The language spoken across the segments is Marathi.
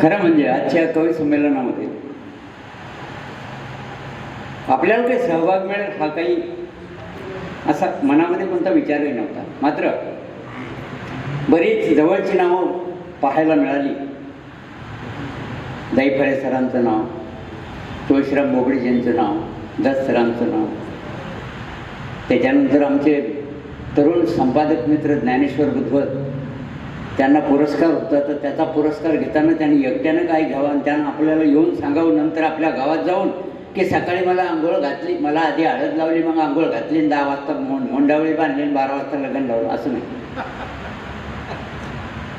खरं म्हणजे आजच्या कवी संमेलनामध्ये आपल्याला काही सहभाग मिळेल हा काही असा मनामध्ये कोणता विचारही नव्हता. मात्र बरीच जवळची नावं पाहायला मिळाली. दाईफळे सरांचं नाव तुळशीराम बोबडीजींचं नाव दस सरांचं नाव त्याच्यानंतर आमचे तरुण संपादक मित्र ज्ञानेश्वर बुद्धवत त्यांना पुरस्कार होता. तर त्याचा पुरस्कार घेताना त्यांनी एकट्यानं काय घ्यावं आणि त्यांना आपल्याला येऊन सांगावं नंतर आपल्या गावात जाऊन की सकाळी मला आंघोळ घातली मला आधी हळद लावली मग आंघोळ घातली दहा वाजता मों- मोंडावळी बांधली बारा वाजता लग्न लावलं. असं नाही.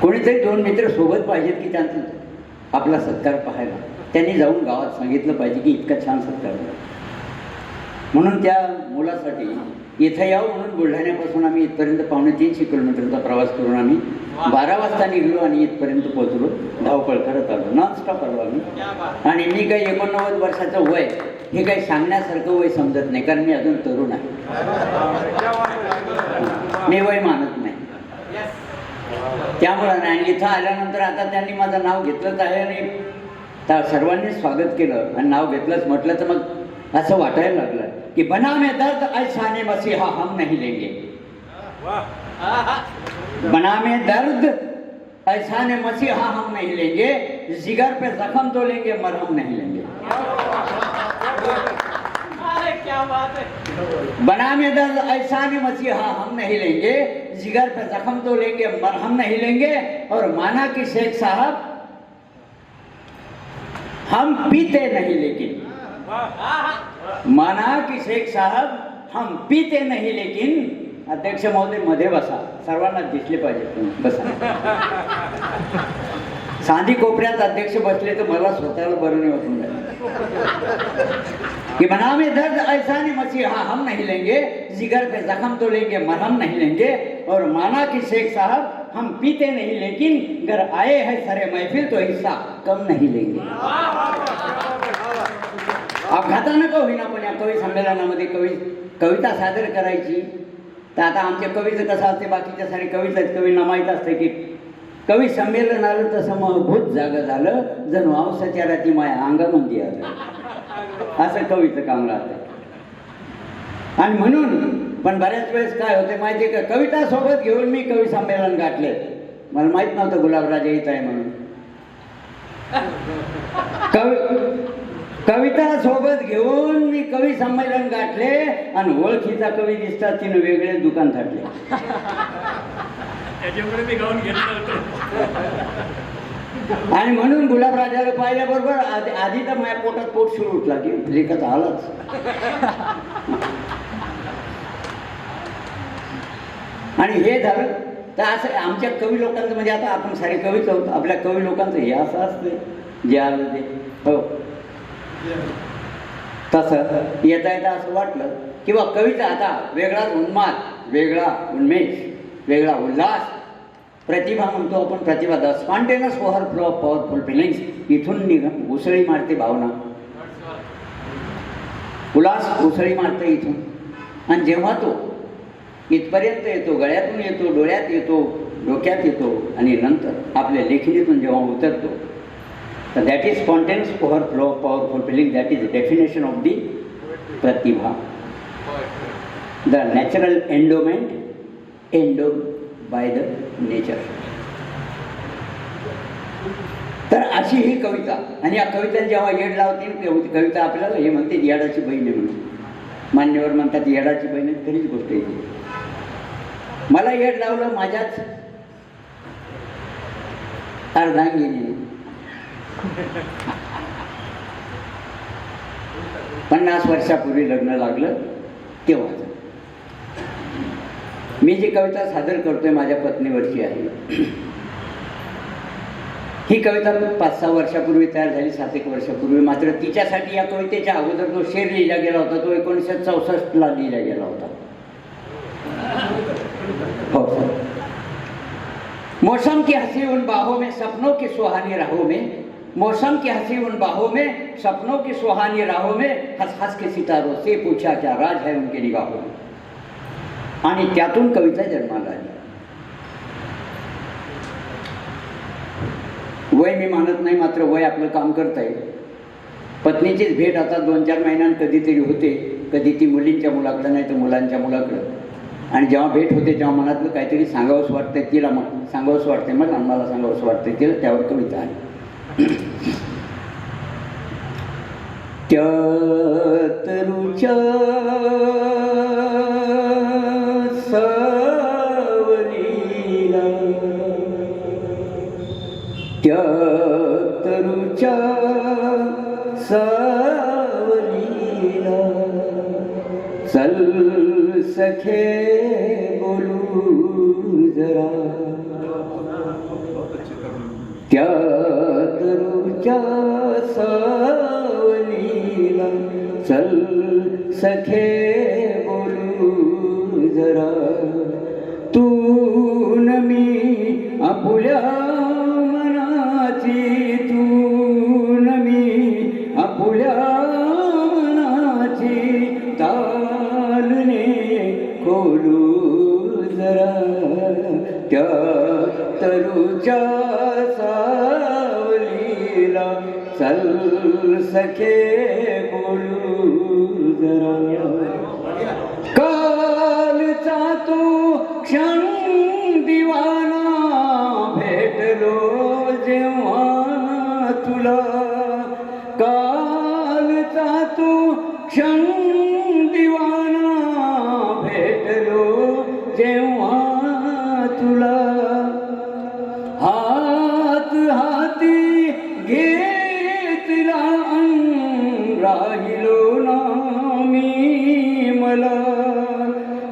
कोणीतरी दोन मित्र सोबत पाहिजेत की त्यांचं आपला सत्कार पाहायला. त्यांनी जाऊन गावात सांगितलं पाहिजे की इतका छान सत्कार झाला. म्हणून त्या मुलासाठी इथं यावं म्हणून बुलढाण्यापासून आम्ही इथपर्यंत पावणे तीनशे किलोमीटरचा प्रवास करून आम्ही बारा वाजता निघलो आणि इथपर्यंत पोहोचलो. धावपळ करत आलो नॉनस्टॉप आलो आम्ही आणि मी काही एकोणनव्वद वर्षाचं वय हे काही सांगण्यासारखं वय समजत नाही कारण मी अजून तरुण आहे. मी वय मानत नाही. त्यामुळं नाही आणि इथं आल्यानंतर आता त्यांनी माझं नाव घेतलंच आहे आणि त्या सर्वांनी स्वागत केलं. आणि नाव घेतलंच म्हटलं तर मग असं वाटायला लागलं की बना में दर्द, ऐसा ने मसीहा हम नहीं लेंगे। बना में दर्द, ऐसा ने मसीहा हम नहीं लेंगे। जिगर पे जख्म तो लेंगे मरहम नहीं लेंगे। क्या बात है बना में दर्द, ऐसा ने मसीहा हम नहीं लेंगे। जिगर पे जख्म तो लेंगे मरहम नहीं लेंगे। और माना कि शेख साहब, हम पीते नहीं लेकिन माना की शेख साहब हम पीते नहीं, लेकिन अध्यक्ष महोदय मध्ये बसा। सर्वांना पाहिजे तुम्ही. बसा। सांदी कोपऱ्यात अध्यक्ष बसले तर मला स्वतःला बरं नाही कि मना में दर्द ऐसा नहीं, मसीहा हम नहीं लेंगे। जिगर पे जख्म तो लेंगे, मरहम नहीं लेंगे। और माना कि शेख साहब, हम पीते नहीं, लेकिन घर आए हैं, सरे महफिल तो हिस्सा कम नहीं लेंगे। अपघातानं का होईना पण या कवी संमेलनामध्ये कवी कविता सादर करायची? तर आता आमच्या कवीचं कसं असते बाकीच्या सारे कविता कवींना माहीत असते की कवी संमेलन आलं तसं मग भूत जागं झालं जणू आवसाच्या राती माया अंगामध्ये आलं असं कवीचं काम राहतं. आणि म्हणून पण बऱ्याच वेळेस काय होते माहिती का? कविता सोबत घेऊन मी कवी संमेलन गाठले. मला माहीत नव्हतं गुलाबराजे येत आहे म्हणून. कवी कविता सोबत घेऊन मी कवी संमेलन गाठले आणि ओळखीचा कवी दिसतात तिनं वेगळे दुकान थाटले आणि म्हणून गुलाबराजाला पाहिल्याबरोबर आधी आधी तर माझ्या पोटात पोट सुरू उठला की लेखत आलाच. आणि हे झालं. तर असं आमच्या कवी लोकांचं म्हणजे आता आपण सारे कवीच आहोत. आपल्या कवी लोकांचं हे असं असतं जे आलं ते. हो. तसं येता येता असं वाटलं किंवा कविता आता वेगळाच उन्माद वेगळा उन्मेष वेगळा उल्हास. प्रतिभा म्हणतो आपण प्रतिभा the spontaneous overflow of powerful feelings. इथून निघ उसळी मारते भावना. उल्हास उसळी मारते इथून. आणि जेव्हा तो इथपर्यंत येतो गळ्यातून येतो डोळ्यात येतो डोक्यात येतो आणि नंतर आपल्या लेखणीतून जेव्हा उतरतो तर that is contents for flow power powerful feeling that is definition of the Pratibha the natural endowment endow by the nature तर अशी ही कविता. आणि या कवितेला जेव्हा येड लावतील तेव्हा कविता आपल्याला हे म्हणते येडाची बहीण आहे म्हणून. मान्यवर म्हणतात येडाची बहीण आहे खरीच गोष्ट आहे ती. मला येड लावलं माझ्याच अर्धांगिनी पन्नास वर्षापूर्वी लग्न लागलं तेव्हा. मी जी कविता सादर करतोय माझ्या पत्नीवरची आहे ही कविता पाच सहा वर्षापूर्वी तयार झाली सात एक वर्षापूर्वी. मात्र तिच्यासाठी या कवितेच्या अगोदर जो शेर लिहिला गेला होता तो एकोणीसशे चौसष्टला लिहिला गेला होता. हो, हो. मौसम की हसी उन बाहों में सपनों की सुहानी राहों में मौसम की हंसी उन बाहों में? सपनों की सुहानी राहों में हस हस के सितारों से पूछा क्या राज है उनके निगाहों में? आणि त्यातून कविता जन्माला आली वय मी मानत नाही मात्र वय आपलं काम करत आहे पत्नीचीच भेट आता दोन चार महिन्यात कधीतरी होते कधी ती मुलींच्या मुलाकडं नाही तर मुलांच्या मुलाकडं। आणि जेव्हा भेट होते तेव्हा मनातलं काहीतरी सांगावंसं वाटतं तिला मग सांगावंसं वाटते मला मला सांगावंसं वाटतं तिला त्यावर कविता आली. त्या तरुच्या सावलीला त्या तरुच्या सावलीला चल सखे बोलू जरा। त्या तरुच्या सावलीला चल सखे बोलू जरा. तू न मी आपुल्या मनाची तू न मी आपुल्या मनाची तालने खोलू जरा. त्या तरुच्या सके सखे बोल कल चातो क्षण दीवाना भेट भेटो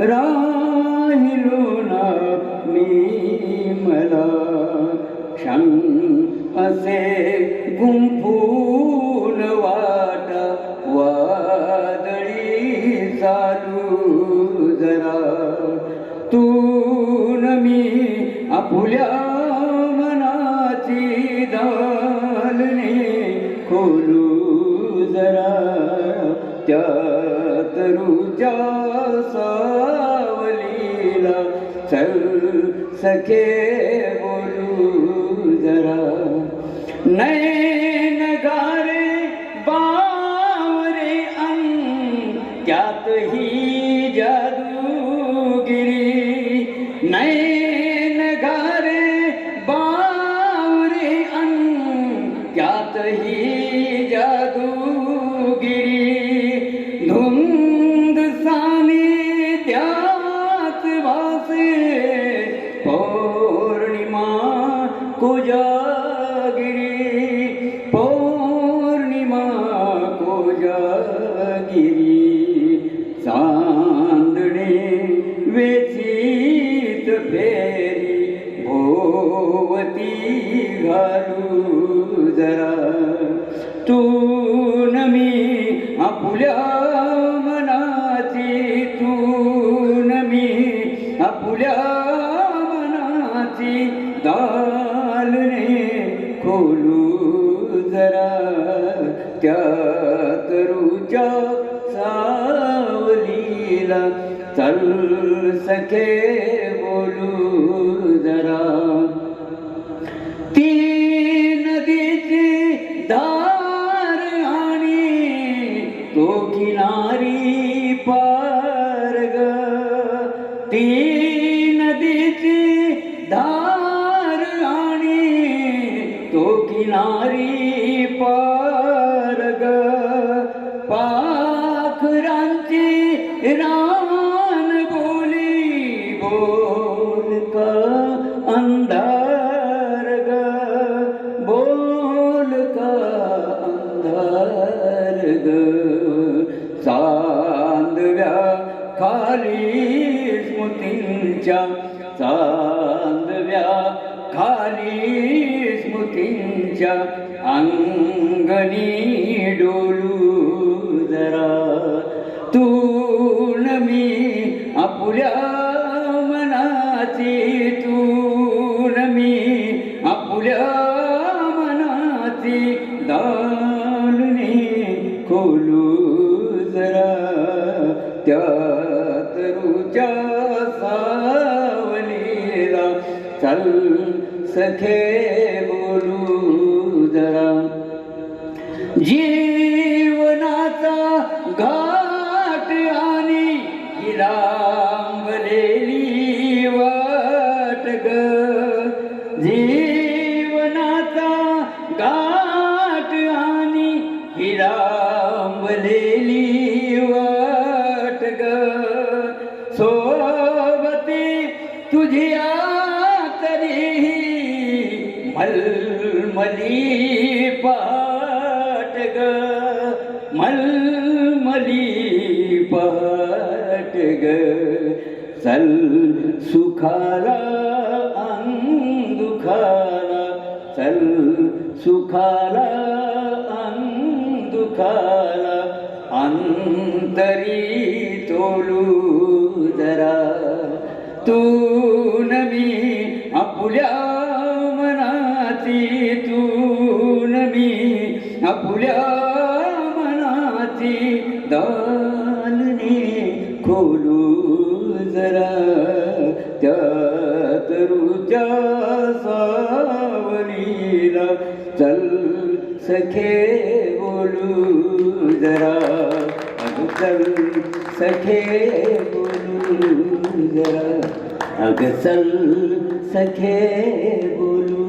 राहिलो ना मी मला. क्षण असे गुंफून वाट वादळी चालू जरा. तू न मी आपुल्या मनाची दालने खोलू जरा. त्या तरुच्या सके बोलू जरा। नए नगारे बावरे अन क्या कोजागिरी पौर्णिमा कोजागिरी चांदणे वेचित फेरी भोवती घालू जरा. तू न मी आपुल्या चल सखे बोलू। स्मृतींच्या चांदव्या खाली स्मृतींच्या अंगणी डोलू जरा. तू न मी आपुल्या मनाची तू न मी आपुल्या मनाची दालने खोलू जरा. त्या तरुच्या सावलीला चल सखे बोलू जरा। पाट ग मलमली पाट ग चल सुखाला अंदुखाला चल सुखाला अंदुखाला अंतरी तोलू जरा सावलीला चल सखे बोलू जरा। अग चल सखे बोलू जरा। अग चल सखे बोलू